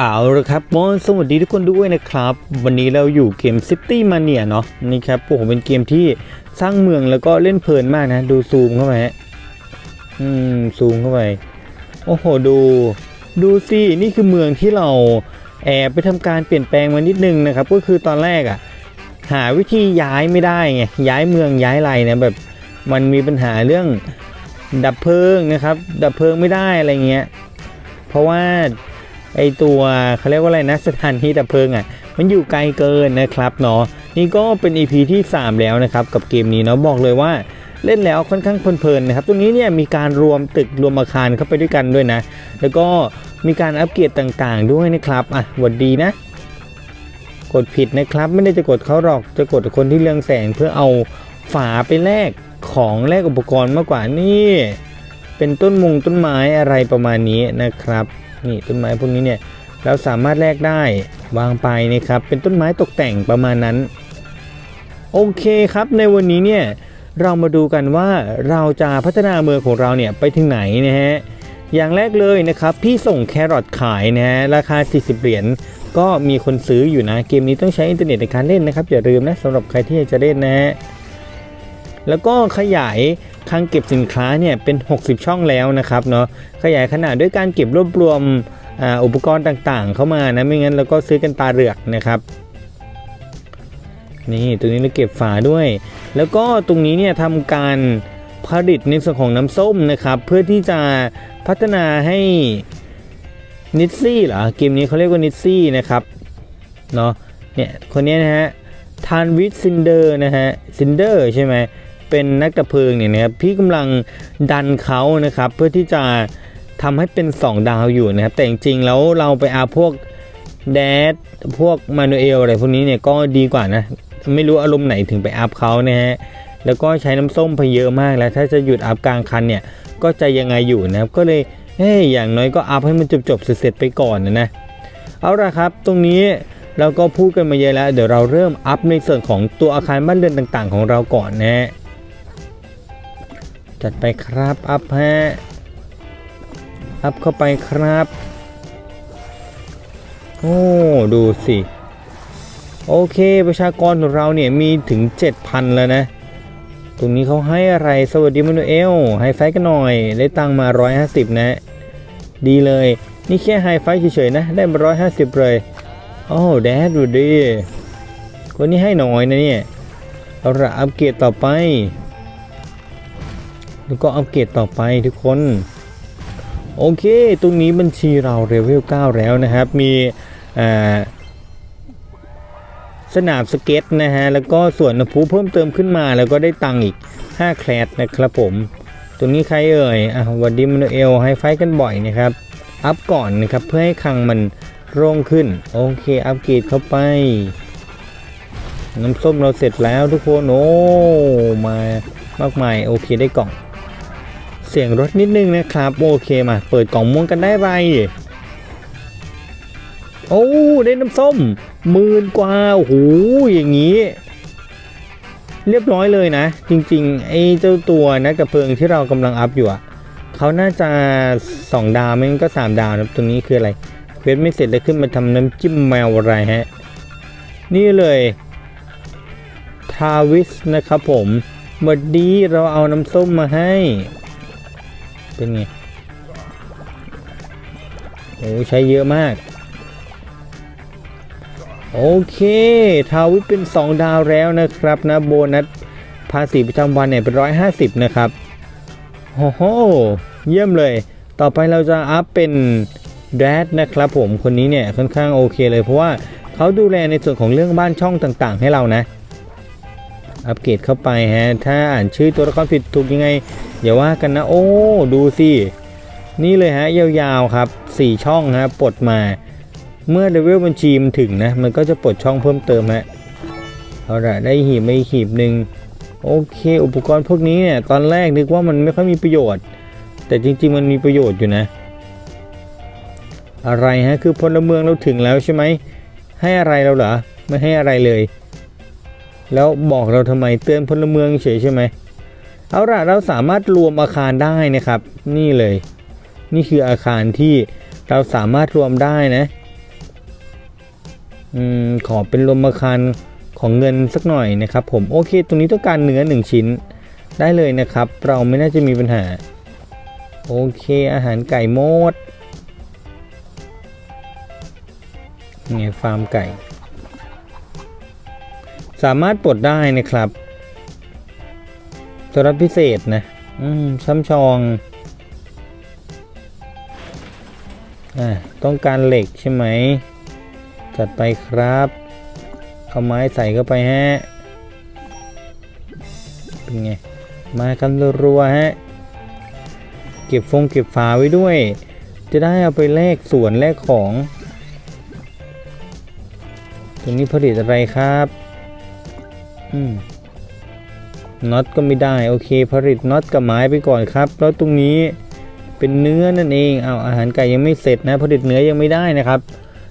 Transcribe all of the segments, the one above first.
เอาละครับมอนสวัสดีทุกคนด้วยนะครับ วันนี้เราอยู่เกม City Mania เนาะนี่ครับโอ้โหเป็นเกมที่สร้างเมืองแล้วก็เล่นเพลินมากนะ ดูซูมเข้าไปฮะอืมซูมเข้าไป โอ้โหดู ดูสินี่คือเมืองที่เราแอบไปทำการเปลี่ยนแปลงมานิดนึงนะครับ ก็คือตอนแรกอะ่ะ หาวิธีย้ายไม่ได้ไงย้ายเมืองย้ายอะไรนะแบบมันมีปัญหาเรื่องดับเพลิงนะครับ ดับเพลิงไม่ได้อะไรเงี้ยเพราะว่า ไอตัวเขาเรียกว่าอะไรนะสถานที่ดับเพลิงอะมันอยู่ไกลเกินนะครับเนาะนี่ก็เป็น EP ที่ 3 แล้วนะครับกับเกมนี้เนาะบอกเลยว่าเล่นแล้วค่อนข้างเพลินๆนะครับตรงนี้เนี่ยมีการรวมตึกรวมอาคารเข้าไปด้วยกันด้วยนะ แล้วก็มีการอัปเกรดต่างๆ ด้วยนะครับอะหวัดดีนะ กดผิดนะครับ ไม่ได้จะกดเขาหรอกจะกดคนที่เรืองแสงเพื่อเอาฝาไปแลกของแลกอุปกรณ์มากกว่านี่ เป็นต้นมุงต้นไม้อะไรประมาณนี้นะครับ นี่ต้นไม้พวกนี้เนี่ยเราสามารถแลกได้วางไปนะครับเป็นต้นไม้ตกแต่งประมาณนั้น โอเคครับในวันนี้เนี่ยเรามาดูกันว่าเราจะพัฒนาเมืองของเราเนี่ยไปถึงไหนนะฮะอย่างแรกเลยนะครับพี่ส่งแครอทขายนะฮะราคา 40 เหรียญก็มีคนซื้ออยู่นะเกมนี้ต้องใช้อินเทอร์เน็ตในการเล่นนะครับอย่าลืมนะสำหรับใครที่จะเล่นนะฮะแล้วก็ขยาย คลังเก็บสินค้าเนี่ยเป็น 60 ช่องแล้วนะครับเนาะขยายขนาดด้วยการเก็บรวบรวมอ,อุปกรณ์ต่างๆ เข้ามานะไม่งั้นเราก็ซื้อกันตาเหลือกนะครับนี่ตรงนี้เราเก็บฝาด้วย แล้วก็ตรงนี้เนี่ยทำการผลิตในส่วนของน้ำส้มนะครับ เพื่อที่จะพัฒนาให้นิตซี่เหรอเกมนี้เขาเรียกว่านิตซี่นะครับเนาะเนี่ยคนนี้นะฮะทานวิทซินเดอร์นะฮะซินเดอร์ใช่ไหม เป็นนักดับเพลิงเนี่ยนะครับพี่กำลังดันเขานะครับเพื่อที่จะทำให้เป็น 2 ดาวอยู่นะครับ แต่จริงๆแล้วเราไปเอาพวกแดดพวกมานูเอลอะไรพวกนี้เนี่ยก็ดีกว่านะ ไม่รู้อารมณ์ไหนถึงไปอัพเขานะฮะแล้วก็ใช้น้ำส้มไปเยอะมากแล้ว ถ้าจะหยุดอัพกลางคันเนี่ยก็จะยังไงอยู่นะครับก็เลยเฮ้ยอย่างน้อยก็อัพให้มันจบๆเสร็จๆไปก่อนนะนะเอาละครับตรงนี้เราก็พูดกันมาเยอะแล้ว เดี๋ยวเราเริ่มอัพในส่วนของตัวอาคารบ้านเรือนต่างๆ ของเราก่อนนะฮะ จัดไปครับ อัพฮะ อัพเข้าไปครับ โอ้ ดูสิ โอเคประชากรของเราเนี่ยมีถึง 7,000 แล้วนะ ตรงนี้เขาให้อะไร สวัสดีมานูเอลไฮไฟกันหน่อย ได้ตังมา 150 นะ ดีเลย นี่แค่ไฮไฟเฉยๆนะ ได้มา 150 เลย โอ้แดดดูดีคนนี้ให้หน่อยนะเนี่ยเอาอัปเกรดต่อไป แล้วก็อัปเกรดต่อไปทุกคน โอเค ตรงนี้บัญชีเราเลเวล9แล้วนะครับ มีสนามสเก็ตนะฮะ แล้วก็ส่วนน้ำพุเพิ่มเติมขึ้นมา แล้วก็ได้ตังค์อีก 5 แคลดนะครับผม ตรงนี้ใครเอ่ย อะหวันดีมานูเอลให้ไฟกันบ่อยนะครับ อัพก่อนนะครับ เพื่อให้คังมันโล่งขึ้น โอเค อัปเกรดเข้าไป น้ำส้มเราเสร็จแล้วทุกคน โอ้ มามากมาย โอเคได้กล่อง เสียงรถนิดนึงนะครับ โอเคมา เปิดกล่องม่วงกันได้ไรโอ้ได้น้ำส้มหมื่นกว่าโอ้โหอย่างนี้ เรียบร้อยเลยนะ จริงๆไอ้เจ้าตัวนะกระเพิงที่เรากำลังอัพอยู่อะเขาน่าจะ 2 ดาวไม่งั้นก็ 3 ดาวนะตรงนี้คืออะไรเควสไม่เสร็จเลยขึ้นมาทำน้ำจิ้มแมวอะไรฮะ นี่เลยทาวิสนะครับผมวันดีเราเอาน้ำส้มมาให้ เป็นไง โอ้ใช้เยอะมาก โอเคทาวิเป็น 2 ดาวแล้วนะครับนะโบนัสภาษีประจำวันเนี่ยเป็น 150 นะครับโอ้โห เยี่ยมเลย ต่อไปเราจะอัพเป็นแดดนะครับผมคนนี้เนี่ยค่อนข้างโอเคเลยเพราะว่าเขาดูแลในส่วนของเรื่องบ้านช่องต่างๆ ให้เรานะ อัปเกรดเข้าไปฮะ ถ้าอ่านชื่อตัวละครผิดถูกยังไงอย่าว่ากันนะ โอ้ ดูสิ นี่เลยฮะ ยาวๆครับ 4 ช่องฮะปลดมา เมื่อเลเวลบัญชีมันถึงนะ มันก็จะปลดช่องเพิ่มเติมฮะเอาละได้หีบมาอีกหีบหนึ่งโอเค อุปกรณ์พวกนี้เนี่ยตอนแรกนึกว่ามันไม่ค่อยมีประโยชน์ แต่จริง ๆ มันมีประโยชน์อยู่นะ อะไรฮะ คือพลเมืองเราถึงแล้วใช่ไหมให้อะไรเราเหรอไม่ให้อะไรเลย แล้วบอกเราทำไมเตือนพลเมืองเฉยใช่ไหมเอาล่ะเราสามารถรวมอาคารได้นะครับ นี่เลย นี่คืออาคารที่เราสามารถรวมได้นะอืมขอเป็นลมอาคานของเงินสักหน่อยนะครับ ผมโอเค ตรงนี้ต้องการเนื้อหนึ่งชิ้นได้เลยนะครับ เราไม่น่าจะมีปัญหา โอเค อาหารไก่หมดไงฟาร์มไก่ สามารถปลดได้นะครับสำหรับพิเศษนะอืมช้ำชองอ่าต้องการเหล็กใช่ไหม จัดไปครับ เอาไม้ใส่เข้าไปฮะ เป็นไง มากันรัวๆฮะ เก็บฟงเก็บฝาไว้ด้วย จะได้เอาไปแลกสวนแลกของตรงนี้ผลิตอะไรครับ น็อตก็ไม่ได้ โอเคผลิตน็อตกับไม้ไปก่อนครับ แล้วตรงนี้เป็นเนื้อนั่นเองเอาอาหารไก่ยังไม่เสร็จนะ ผลิตเนื้อยังไม่ได้นะครับ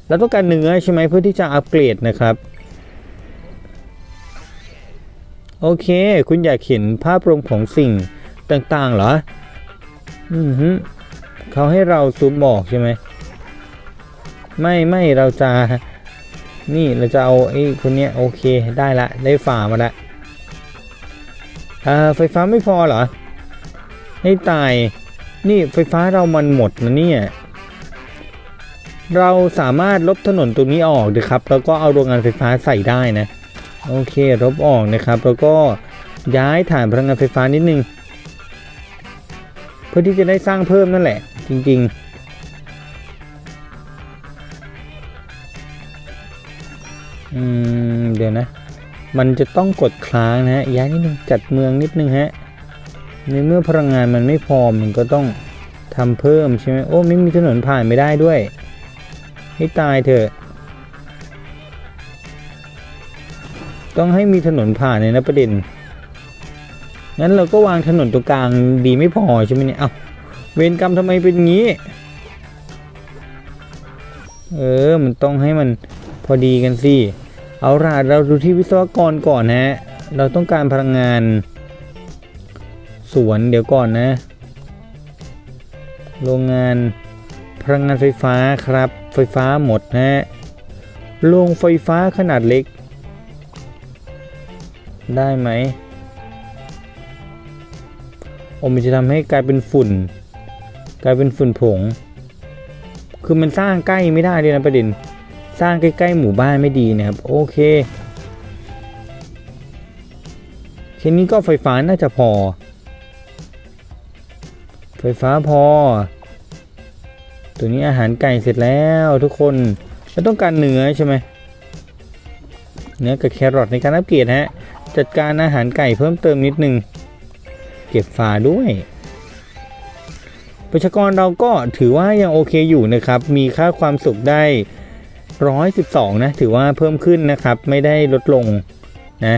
เราต้องการเนื้อใช่ไหมเพื่อที่จะอัปเกรดนะครับ โอเค คุณอยากเห็นภาพรวมของสิ่งต่างๆเหรอ อือฮึเขาให้เราซูมบอกใช่ไหม ไม่ไม่เราจะ นี่เราจะเอาไอ้คนเนี้ยโอเคได้ละได้ฝ่ามาละอ่าไฟฟ้าไม่พอเหรอ ให้ตาย นี่ไฟฟ้าเรามันหมดนะเนี่ย เราสามารถลบถนนตรงนี้ออกนะครับ แล้วก็เอาโรงงานไฟฟ้าใส่ได้นะ โอเคลบออกนะครับ แล้วก็ย้ายฐานพลังงานไฟฟ้านิดนึง เพื่อที่จะได้สร้างเพิ่มนั่นแหละ จริง ๆ อืมเดี๋ยวนะ มันจะต้องกดค้างนะฮะย้ายนิดนึงจัดเมืองนิดนึงฮะในเมื่อพลังงานมันไม่พอมันก็ต้องทำเพิ่มใช่ไหมโอ้ไม่มีถนนผ่านไม่ได้ด้วยให้ตายเถอะ ต้องให้มีถนนผ่านเลยนะประเด็นงั้นเราก็วางถนนตรงกลางดีไม่พอใช่ไหมเนี่ยเอ้าเวรกรรมทำไมเป็นงี้ เออ มันต้องให้มัน พอดีกันสิ เอาล่ะเราดูที่วิศวกรก่อนนะเราต้องการพลังงาน สวนเดี๋ยวก่อนนะ โรงงานพลังงานไฟฟ้าครับ ไฟฟ้าหมดนะโรงไฟฟ้าขนาดเล็ก ได้ไหมโอมันจะทำให้กลายเป็นฝุ่น กลายเป็นฝุ่นผง คือมันสร้างใกล้ไม่ได้เลยนะประเด็น สร้างใกล้ๆหมู่บ้านไม่ดีนะครับ โอเคแค่นี้ก็ไฟฟ้าน่าจะพอ ไฟฟ้าพอ ตัวนี้อาหารไก่เสร็จแล้วทุกคนเราต้องการเนื้อใช่ไหมเนื้อกับแครอทในการอัปเกรดฮะ จัดการอาหารไก่เพิ่มเติมนิดนึง เก็บฝาด้วยประชากรเราก็ถือว่ายังโอเคอยู่นะครับ มีค่าความสุขได้ 112 นะ ถือว่าเพิ่มขึ้นนะครับ ไม่ได้ลดลงนะ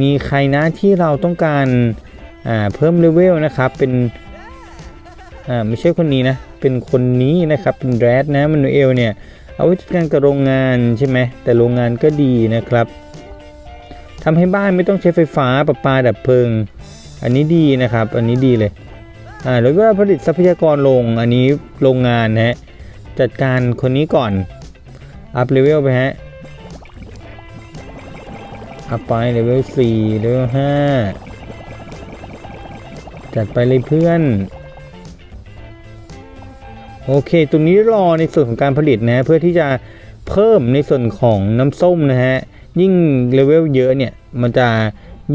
มีใครนะที่เราต้องการาเพิ่มเลเวลนะครับ เป็นไม่ใช่คนนี้นะ เป็นคนนี้นะครับ เป็นแรดนะมันเอลเนี่ย เอาไว้จัดการกับโรงงานใช่ไหม แต่โรงงานก็ดีนะครับทำให้บ้านไม่ต้องใช้ไฟฟ้าประปาดับเพลิง อันนี้ดีนะครับ อันนี้ดีเลย อ่าแล้วก็ผลิตทรัพยากรลงอันนี้โรงงานนะฮะจัดการคนนี้ก่อน อัพเลเวลไปฮะ อัพไปเลเวล4เลเวล5จัดไปเลยเพื่อน โอเค ตรงนี้รอในส่วนของการผลิตนะเพื่อที่จะเพิ่มในส่วนของน้ำส้มนะฮะ ยิ่งเลเวลเยอะเนี่ย มันจะ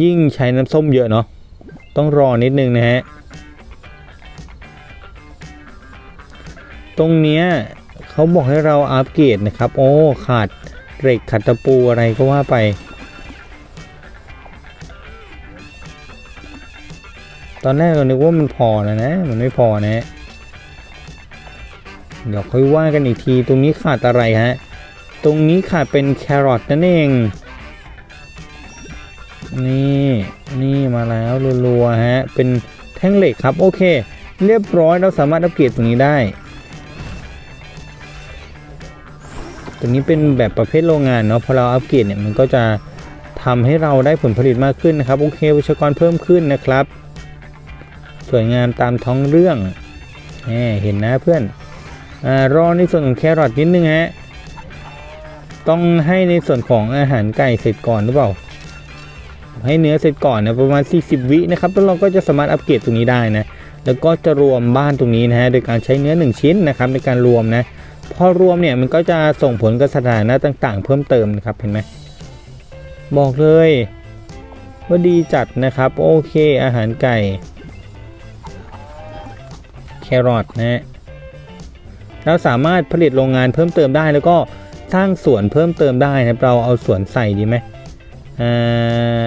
ยิ่งใช้น้ำส้มเยอะเนาะ ต้องรอนิดนึงนะฮะ ตรงเนี้ยเขาบอกให้เราอัปเกรดนะครับ โอ้ขาดเหล็กขัดตะปูอะไรก็ว่าไป ตอนแรกเรานึกว่ามันพอแล้วนะ มันไม่พอนะ เดี๋ยวค่อยว่ากันอีกที ตรงนี้ขาดอะไรฮะ ตรงนี้ขาดเป็นแครอทนั่นเอง นี่ นี่มาแล้วรัวๆฮะ เป็นแท่งเหล็กครับ โอเค เรียบร้อยเราสามารถอัปเกรดตรงนี้ได้ ตรงนี้เป็นแบบประเภทโรงงานเนาะพอเราอัปเกรดเนี่ยมันก็จะทำให้เราได้ผลผลิตมากขึ้นนะครับโอเคประชากรเพิ่มขึ้นนะครับ สวยงามตามท้องเรื่องแหมเห็นนะเพื่อนอ่ารอในส่วนของแครอทนิดนึงฮะต้องให้ในส่วนของอาหารไก่เสร็จก่อนหรือเปล่า ให้เนื้อเสร็จก่อนนะประมาณ 40 วินะครับแล้วเราก็จะสามารถอัปเกรดตรงนี้ได้นะแล้วก็จะรวมบ้านตรงนี้นะฮะโดยการใช้เนื้อ 1 ชิ้นนะครับในการรวมนะ พอรวมเนี่ยมันก็จะส่งผลกับสถานะต่างๆ เพิ่มเติมนะครับเห็นไหมบอกเลยว่าดีจัดนะครับ โอเคอาหารไก่ แครอทนะฮะเราสามารถผลิตโรงงานเพิ่มเติมได้แล้วก็สร้างสวนเพิ่มเติมได้นะเราเอาสวนใส่ดีไหมอ่า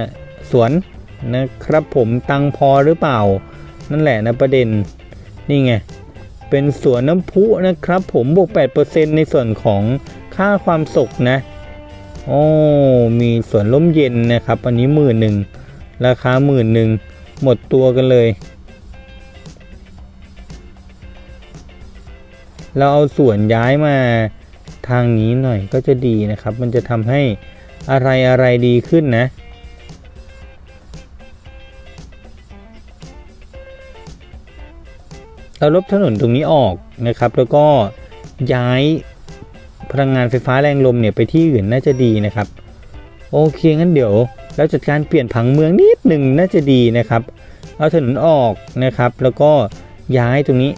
สวนนะครับผมตังพอหรือเปล่า นั่นแหละนะประเด็นนี่ไง เป็นสวนน้ำพุนะครับ ผมบวก 8%ในส่วนของค่าความสุขนะโอ้มีสวนร่มเย็นนะครับ อันนี้หมื่นหนึ่งราคาหมื่นหนึ่งหมดตัวกันเลย เราเอาสวนย้ายมาทางนี้หน่อยก็จะดีนะครับ มันจะทำให้อะไรอะไรดีขึ้นนะ เราลบถนนตรงนี้ออกนะครับ แล้วก็ย้ายพลังงานไฟฟ้าแรงลมเนี่ยไปที่อื่นน่าจะดีนะครับ โอเคงั้นเดี๋ยวเราจัดการเปลี่ยนผังเมืองนิดหนึ่งน่าจะดีนะครับ เอาถนนออกนะครับ แล้วก็ย้ายตรงนี้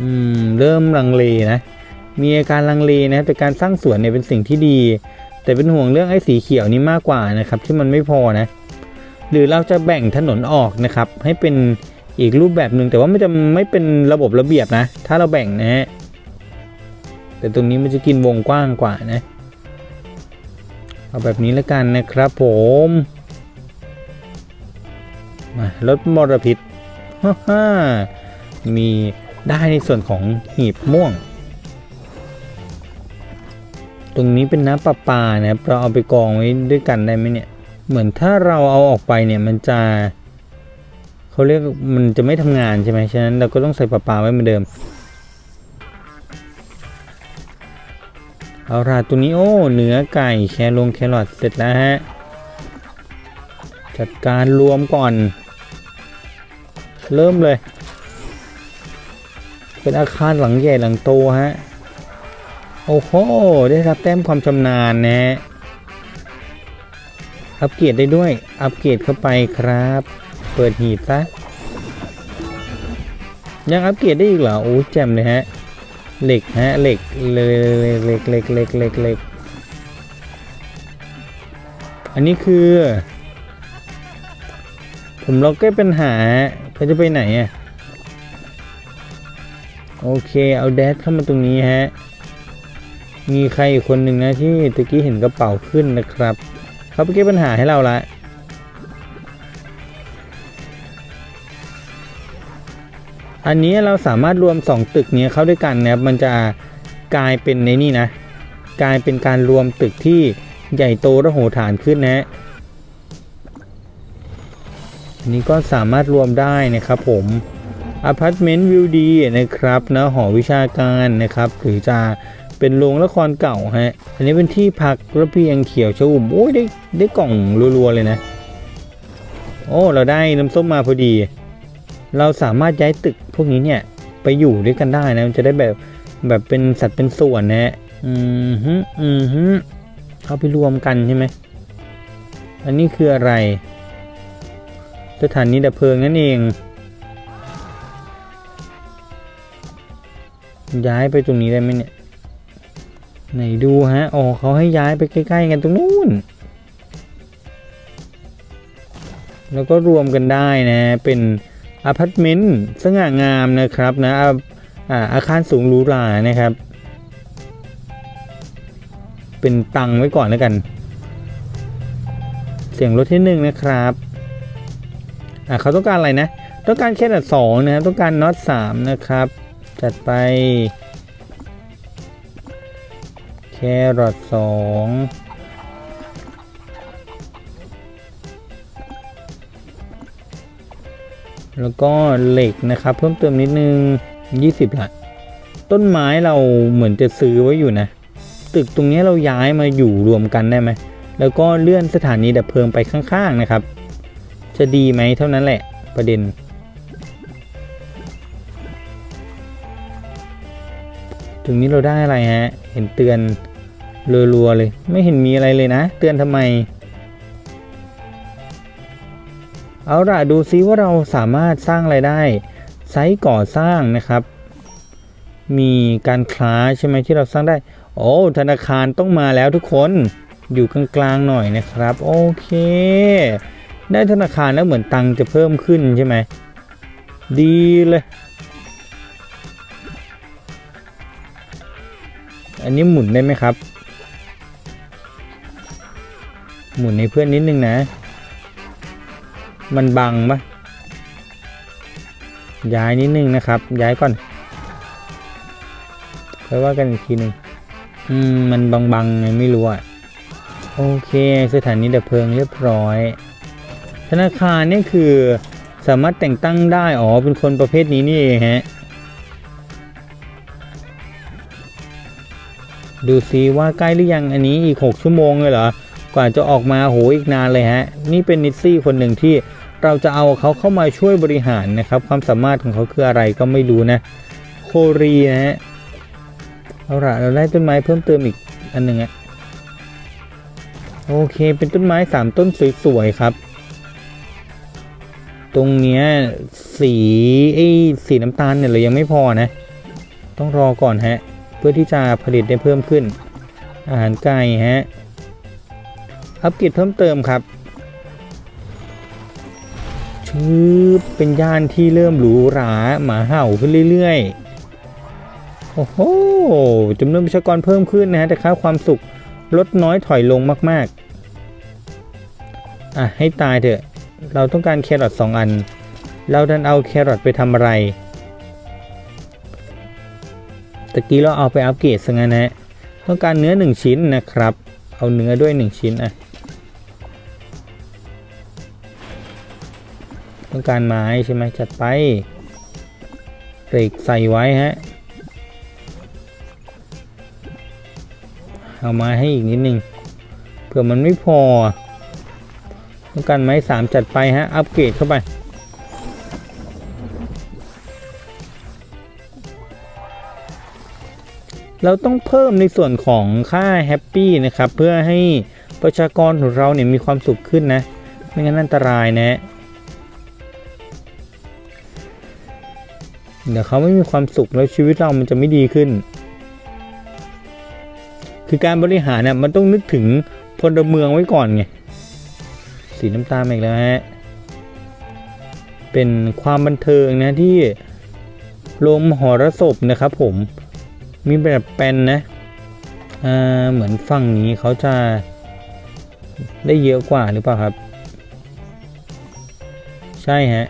อืมเริ่มลังเลนะ มีอาการลังเลนะแต่การสร้างสวนเนี่ยเป็นสิ่งที่ดี แต่เป็นห่วงเรื่องไอ้สีเขียวนี้มากกว่านะครับ ที่มันไม่พอนะ หรือเราจะแบ่งถนนออกนะครับ ให้เป็น อีกรูปแบบหนึ่งแต่ว่ามันจะไม่เป็นระบบระเบียบนะ ถ้าเราแบ่งนะฮะแต่ตรงนี้มันจะกินวงกว้างกว่านะเอาแบบนี้แล้วกันนะครับผมมาลดมลพิษฮ่าฮ่ามีได้ในส่วนของหีบม่วง ตรงนี้เป็นน้ำประปานะครับเราเอาไปกองไว้ด้วยกันได้ไหมเนี่ย เหมือนถ้าเราเอาออกไปเนี่ยมันจะ เขาเรียกมันจะไม่ทำงานใช่ไหมฉะนั้นเราก็ต้องใส่ประปลาไว้เหมือนเดิม เอาล่ะตัวนี้โอ้เนื้อไก่แคลงแครอทเสร็จแล้วฮะ จัดการรวมก่อน เริ่มเลย เป็นอาคารหลังใหญ่หลังโตฮะ โอ้โห ได้รับแต้มความชำนาญนะฮะอัปเกรดได้ด้วย อัปเกรดเข้าไปครับ เปิดหีบซะยังอัปเกรดได้อีกเหรอโอ้แจ่มเลยฮะ เหล็กฮะ เหล็กเลยเหล็กเหล็กเหล็กเหล็กเหล็กอันนี้คือ ผมเราแก้ปัญหาเขาจะไปไหนอะ โอเค เอาแดดเข้ามาตรงนี้ฮะ มีใครอีกคนหนึ่งนะที่ตะกี้เห็นกระเป๋าขึ้นนะครับ เขาไปแก้ปัญหาให้เราละ อันนี้เราสามารถรวม 2 ตึกนี้เข้าด้วยกันนะครับมันจะกลายเป็นในนี่นะ กลายเป็นการรวมตึกที่ใหญ่โตระโหฐานขึ้นนะฮะอันนี้ก็สามารถรวมได้นะครับผมอพาร์ตเมนต์วิวดีนะครับนะหอวิชาการนะครับหรือจะเป็นโรงละครเก่าฮะ อันนี้เป็นที่พักระเบียงเขียวชอุ่มโอ้ยได้ได้กล่องรัวๆเลยนะ โอ้ เราได้น้ำส้มมาพอดี เราสามารถย้ายตึกพวกนี้เนี่ยไปอยู่ด้วยกันได้นะมันจะได้แบบแบบเป็นสัดเป็นส่วนนะฮะอืมฮึอืมฮึเอาไปรวมกันใช่ไหมอันนี้คืออะไร สถานีดับเพลิงนั่นเอง ย้ายไปตรงนี้ได้ไหมเนี่ยไหนดูฮะอ๋อเขาให้ย้ายไปใกล้ ๆ กันตรงนู้น แล้วก็รวมกันได้นะเป็น อพาร์ตเมนต์สง่างามนะครับนะอาอาอาคารสูงหรูหรานะครับ เป็นตังไว้ก่อนแล้วกัน เสียงรถที่หนึ่งนะครับอ่าเขาต้องการอะไรนะ ต้องการแค่ดัดสองนะครับ ต้องการน็อตสามนะครับ จัดไป แครอทสอง แล้วก็เหล็กนะครับ เพิ่มเติมนิดนึง 20ละต้นไม้เราเหมือนจะซื้อไว้อยู่นะ ตึกตรงนี้เราย้ายมาอยู่รวมกันได้ไหมแล้วก็เลื่อนสถานีดับเพลิงไปข้างๆนะครับ จะดีไหมเท่านั้นแหละประเด็นตตรงนี้เราได้อะไรฮะ เห็นเตือนรัวๆเลย ไม่เห็นมีอะไรเลยนะ เตือนทำไม เอาล่ะดูซิว่าเราสามารถสร้างไรายได้ไซต์ก่อสร้างนะครับ มีการค้าใช่ไหมที่เราสร้างได้ โอ้ธนาคารต้องมาแล้วทุกคนอยู่กลางๆหน่อยนะครับ โอเค ได้ธนาคารแล้วเหมือนตังค์จะเพิ่มขึ้นใช่ไหมดีเลยอันนี้หมุนได้ไหมครับ หมุนให้เพื่อนนิดนึงนะ มันบังปะย้ายนิดนึงนะครับ ย้ายก่อนค่อยว่ากันอีกทีหนึ่งอืม มันบังๆไงไม่รู้อะ โอเค สถานีดับเพลิงเรียบร้อย ธนาคารนี่คือสามารถแต่งตั้งได้ อ๋อ เป็นคนประเภทนี้นี่เองฮะ ดูซิว่าใกล้หรือยังอันนี้อีก 6 ชั่วโมงเลยเหรอ กว่าจะออกมาโหอีกนานเลยฮะ นี่เป็นนิสซี่คนหนึ่งที่ เราจะเอาเขาเข้ามาช่วยบริหารนะครับ ความสามารถของเขาคืออะไรก็ไม่รู้นะ โคเรีนะฮะเอาละเราได้ต้นไม้เพิ่มเติมอีกอันหนึ่งอะโอเคเป็นต้นไม้สามต้นสวยๆครับ ตรงเนี้ยสีไอ้สีน้ำตาลเนี่ยเรายังไม่พอนะ ต้องรอก่อนฮะ เพื่อที่จะผลิตได้เพิ่มขึ้น อาหารไก่ฮะอัปเกรดเพิ่มเติมครับ เป็นย่านที่เริ่มหรูหราหมาเห่าขึ้นเรื่อยๆ โอ้โหจำนวนประชากรเพิ่มขึ้นนะฮะแต่ค่าความสุขลดน้อยถอยลงมากๆ อะ ให้ตายเถอะ เราต้องการแครอทสองอัน เราดันเอาแครอทไปทำอะไรตะกี้เราเอาไปอัปเกรดซะงั้นนะต้องการเนื้อ 1 ชิ้นนะครับ เอาเนื้อด้วย 1 ชิ้นอะ ต้องการไม้ใช่ไหมจัดไปเหล็กใส่ไว้ฮะ เอาไม้ให้อีกนิดนึงเผื่อมันไม่พอ ต้องการไม้สามจัดไปฮะ อัปเกรดเข้าไป เราต้องเพิ่มในส่วนของค่าแฮปปี้นะครับ เพื่อให้ประชากรของเราเนี่ยมีความสุขขึ้นนะ ไม่งั้นอันตรายนะ เดี๋ยวเขาไม่มีความสุขแล้วชีวิตเรามันจะไม่ดีขึ้น คือการบริหารน่ะมันต้องนึกถึงพลเมืองไว้ก่อนไง สีน้ำตาลอีกแล้วฮะ เป็นความบันเทิงนะที่โรงมหรสพนะครับผม มีแบบแปลนนะอ่าเหมือนฝั่งนี้เขาจะได้เยอะกว่าหรือเปล่าครับ ใช่ฮะ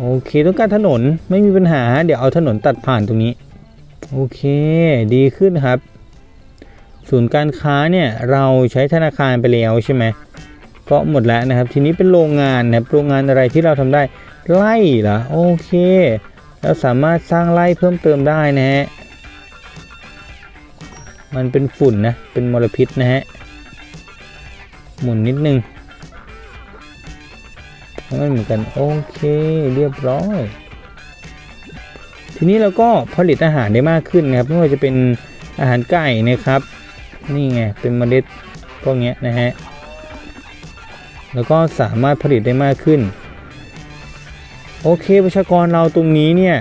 โอเคต้องการถนนไม่มีปัญหา เดี๋ยวเอาถนนตัดผ่านตรงนี้ โอเค ดีขึ้นครับ ศูนย์การค้าเนี่ยเราใช้ธนาคารไปแล้วใช่ไหมก็หมดแล้วนะครับ ทีนี้เป็นโรงงานนะครับโรงงานอะไรที่เราทำได้ไล่เหรอโอเคเราสามารถสร้างไล่เพิ่มเติมได้นะฮะมันเป็นฝุ่นนะเป็นมลพิษนะฮะหมุนนิดนึง ไม่เหมือนกันโอเคเรียบร้อย ทีนี้เราก็ผลิตอาหารได้มากขึ้นนะครับไม่ว่าจะเป็นอาหารไก่นะครับ นี่ไงเป็นเมล็ดพวกนี้นะฮะแล้วก็สามารถผลิตได้มากขึ้น โอเคประชากรเราตรงนี้เนี่ย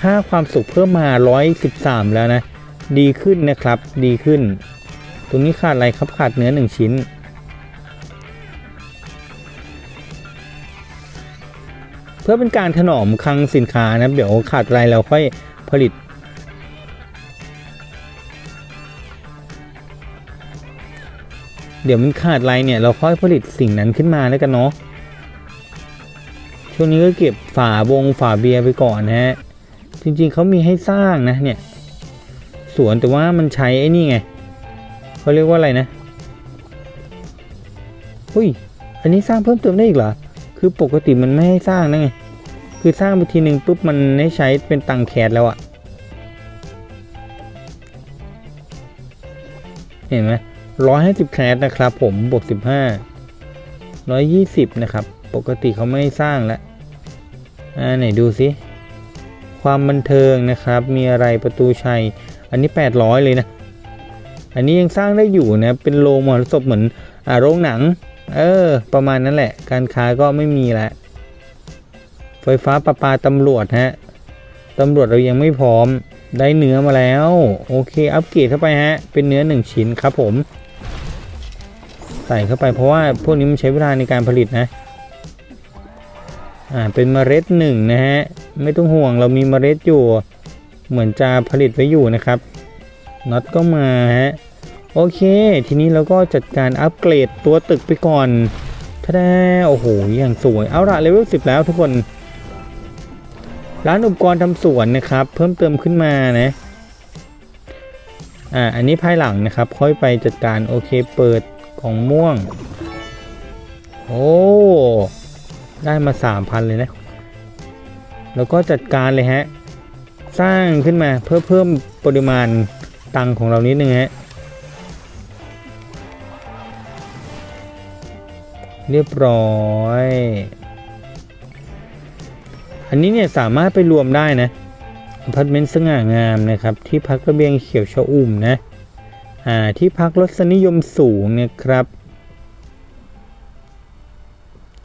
ค่าความสุขเพิ่มมา 113 แล้วนะ ดีขึ้นนะครับ ดีขึ้น ตรงนี้ขาดอะไรครับ ขาดเนื้อ 1 ชิ้น เพื่อเป็นการถนอมคลังสินค้านะเดี๋ยวขาดอะไรเราค่อยผลิตเดี๋ยวมันขาดอะไรเนี่ยเราค่อยผลิตสิ่งนั้นขึ้นมาแล้วกันเนาะช่วงนี้ก็เก็บฝาวงฝาเบียร์ไปก่อนนะฮะ จริงๆเขามีให้สร้างนะเนี่ยสวนแต่ว่ามันใช้ไอ้นี่ไงเขาเรียกว่าอะไรนะอุ้ยอันนี้สร้างเพิ่มเติมได้อีกเหรอ คือปกติมันไม่ให้สร้างนะไง คือสร้างไปทีหนึ่งปุ๊บมันให้ใช้เป็นตังแคสแล้วอะเห็นไหมร้อยห้าสิบแคสนะครับผมบวกสิบห้าร้อยยี่สิบนะครับ ปกติเขาไม่ให้สร้างแล้วอ่าไหนดูสิ ความบันเทิงนะครับ มีอะไรประตูชัย อันนี้800เลยนะ อันนี้ยังสร้างได้อยู่นะ เป็นโรงมหรสพเหมือนอ่าโรงหนัง เออ ประมาณนั้นแหละ การค้าก็ไม่มีล้วไฟฟ้าประปาตำรวจฮะตำรวจเรายังไม่พร้อมได้เนื้อมาแล้ว โอเค อัปเกรดเข้าไปฮะ เป็นเนื้อ 1 ชิ้นครับผม ใส่เข้าไปเพราะว่าพวกนี้มันใช้เวลาในการผลิตนะ อ่า เป็นเมล็ดหนึ่งนะฮะ ไม่ต้องห่วงเรามีเมล็ดอยู่ เหมือนจะผลิตไว้อยู่นะครับน็อตก็มาฮะ โอเค ทีนี้เราก็จัดการอัปเกรดตัวตึกไปก่อนท่าแโอ้โห อย่างสวย เอาละเลเวล10แล้วทุกคน ร้านอุปกรณ์ทำสวนนะครับ เพิ่มเติมขึ้นมานะ อ่า อันนี้ภายหลังนะครับ ค่อยไปจัดการ โอเค เปิดของม่วง โอ้ ได้มา3,000เลยนะ แล้วก็จัดการเลยฮะ สร้างขึ้นมาเพื่อเพิ่มปริมาณตังของเรานิดนึงฮะ เรียบร้อย อันนี้เนี่ยสามารถไปรวมได้นะอพาร์ตเมนต์สง่างามนะครับ ที่พักระเบียงเขียวชอุ่มนะอ่าที่พักรสนิยมสูงเนี่ยครับ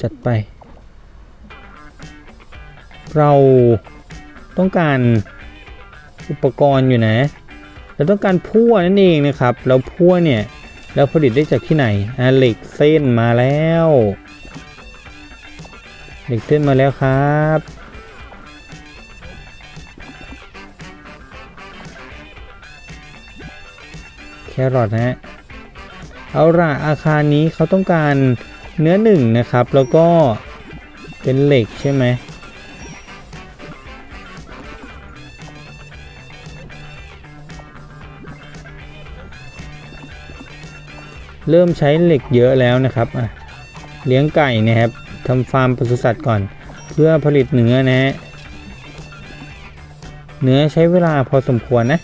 จัดไป เราต้องการอุปกรณ์อยู่นะเราต้องการพั่วนั่นเองนะครับ แล้วพั่วเนี่ย เราผลิตได้จากที่ไหนอ่าเหล็กเส้นมาแล้ว เหล็กเส้นมาแล้วครับแครอทนะฮะเอาละอาคารนี้เขาต้องการเนื้อหนึ่งนะครับ แล้วก็เป็นเหล็กใช่ไหม เริ่มใช้เหล็กเยอะแล้วนะครับเลี้ยงไก่เนะครับทำฟาร์มปศุสัตว์ก่อน เพื่อผลิตเนื้อนะฮะเนื้อใช้เวลาพอสมควรนะ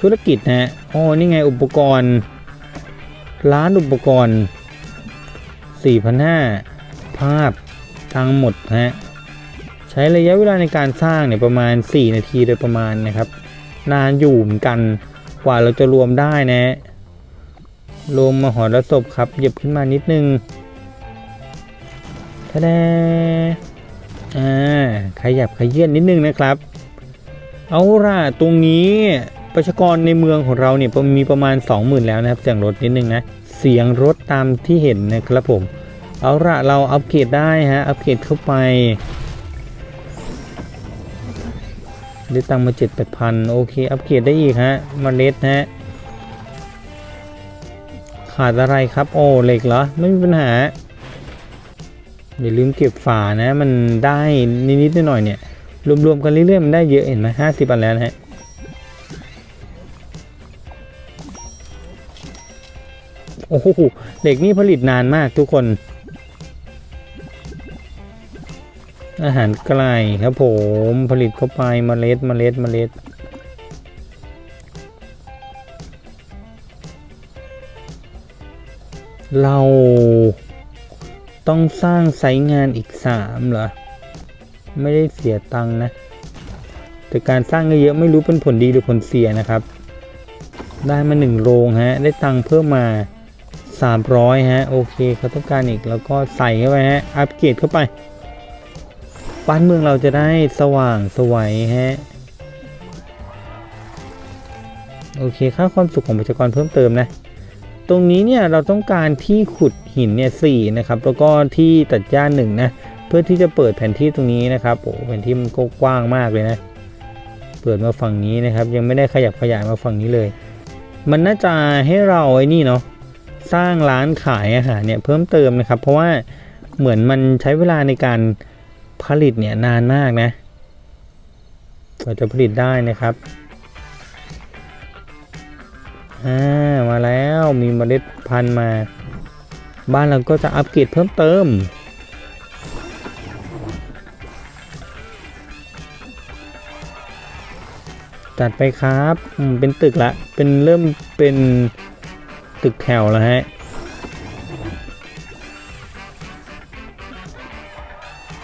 ธุรกิจนะฮะโอ้นี่ไงอุปกรณ์ ร้านอุปกรณ์ 4,500 ภาพทั้งหมดนะฮะใช้ระยะเวลาในการสร้างเนี่ยประมาณ 4 นาทีโดยประมาณนะครับ นานอยู่เหมือนกันกว่าเราจะรวมได้นะ ฮะรวมมหรสพครับเหยียบขึ้นมานิดนึงทะแดอ่าขยับขยื่นนิดนึงนะครับ เอาล่ะตรงนี้ประชากรในเมืองของเราเนี่ยมีประมาณ 20,000 แล้วนะครับเสียงรถนิดนึงนะเสียงรถตามที่เห็นนะครับผม เอาล่ะเราอัปเกรดได้ฮะอัปเกรดเข้าไปได้ตังค์มา7 8พันโอเคอัปเกรดได้อีกฮะเมาเล็ดฮะ ขาดอะไรครับ โอ้เหล็กเหรอ ไม่มีปัญหาอย่าลืมเก็บฝานะ มันได้นิดๆหน่อยๆเนี่ย รวมๆกันเรื่อยๆมันได้เยอะเห็นไหมห้าสิบอันแล้วนะฮะโอ้โหเหล็กนี่ผลิตนานมากทุกคน อาหารไกลครับผมผลิตเข้าไปเมล็ดเมล็ดเมล็ด เราต้องสร้างไซต์งานอีกสามเหรอ ไม่ได้เสียตังค์นะ แต่การสร้างเยอะไม่รู้เป็นผลดีหรือผลเสียนะครับ ได้มาหนึ่งโรงฮะ ได้ตังค์เพิ่มมา300ฮะ โอเคเขาต้องการอีกแล้วก็ใส่เข้าไปฮะ อัปเกรดเข้าไป บ้านเมืองเราจะได้สว่างสวยฮะ โอเค ค่าความสุขของประชากรเพิ่มเติมนะ ตรงนี้เนี่ยเราต้องการที่ขุดหินเนี่ยสี่นะครับแล้วก็ที่ตัดหญ้าหนึ่งนะเพื่อที่จะเปิดแผนที่ตรงนี้นะครับโอ้แผนที่มันก็กว้างมากเลยนะ เปิดมาฝั่งนี้นะครับ ยังไม่ได้ขยับขยายมาฝั่งนี้เลย มันน่าจะให้เราไอ้นี่เนาะสร้างร้านขายอาหารเนี่ยเพิ่มเติมนะครับ เพราะว่าเหมือนมันใช้เวลาในการผลิตเนี่ยนานมากนะกว่าจะผลิตได้นะครับ อ่ามาแล้วมีเมล็ดพันธุ์มา บ้านเราก็จะอัปเกรดเพิ่มเติม จัดไปครับอืมเป็นตึกละเป็นเริ่มเป็นตึกแถวแล้วฮะ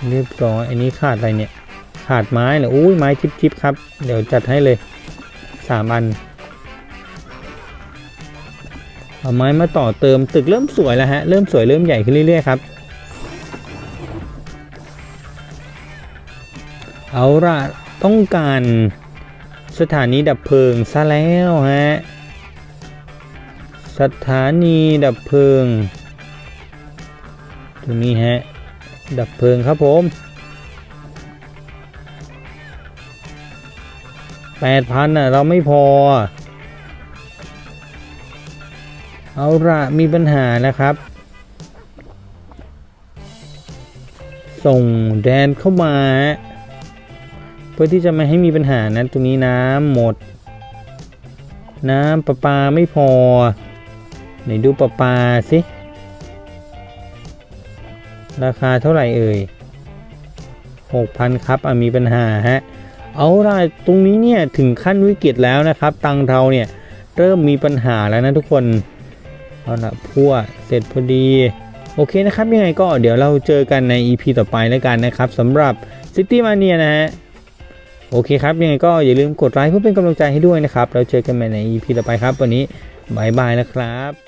เรียบร้อยอันนี้ขาดอะไรเนี่ย ขาดไม้เหรออุ้ยไม้ทิปๆครับ เดี๋ยวจัดให้เลยสามอัน เอาไม้มาต่อเติมตึกเริ่มสวยแล้วฮะ เริ่มสวยเริ่มใหญ่ขึ้นเรื่อยๆครับ เอาละต้องการสถานีดับเพลิงซะแล้วฮะ สถานีดับเพลิง ตรงนี้ฮะ ดับเพลิงครับผมแปดพันอะเราไม่พอ เอาละมีปัญหานะครับ ส่งแดนเข้ามา เพื่อที่จะไม่ให้มีปัญหานะตรงนี้น้ำหมด น้ำประปาไม่พอไหนดูประปาสิ ราคาเท่าไหร่เอ่ย6,000 ครับอะมีปัญหาฮะ เอาล่ะตรงนี้เนี่ย ถึงขั้นวิกฤตแล้วนะครับ ตังเราเนี่ย เริ่มมีปัญหาแล้วนะทุกคน เอาละพั่วเสร็จพอดี โอเคนะครับยังไงก็เดี๋ยวเราเจอกันใน EP ต่อไปแล้วกันนะครับสำหรับ City Mania นะฮะโอเคครับ ยังไงก็อย่าลืมกดไลค์เพื่อเป็นกำลังใจให้ด้วยนะครับแล้วเจอกันใหม่ใน EP ต่อไปครับ วันนี้บายบายนะครับ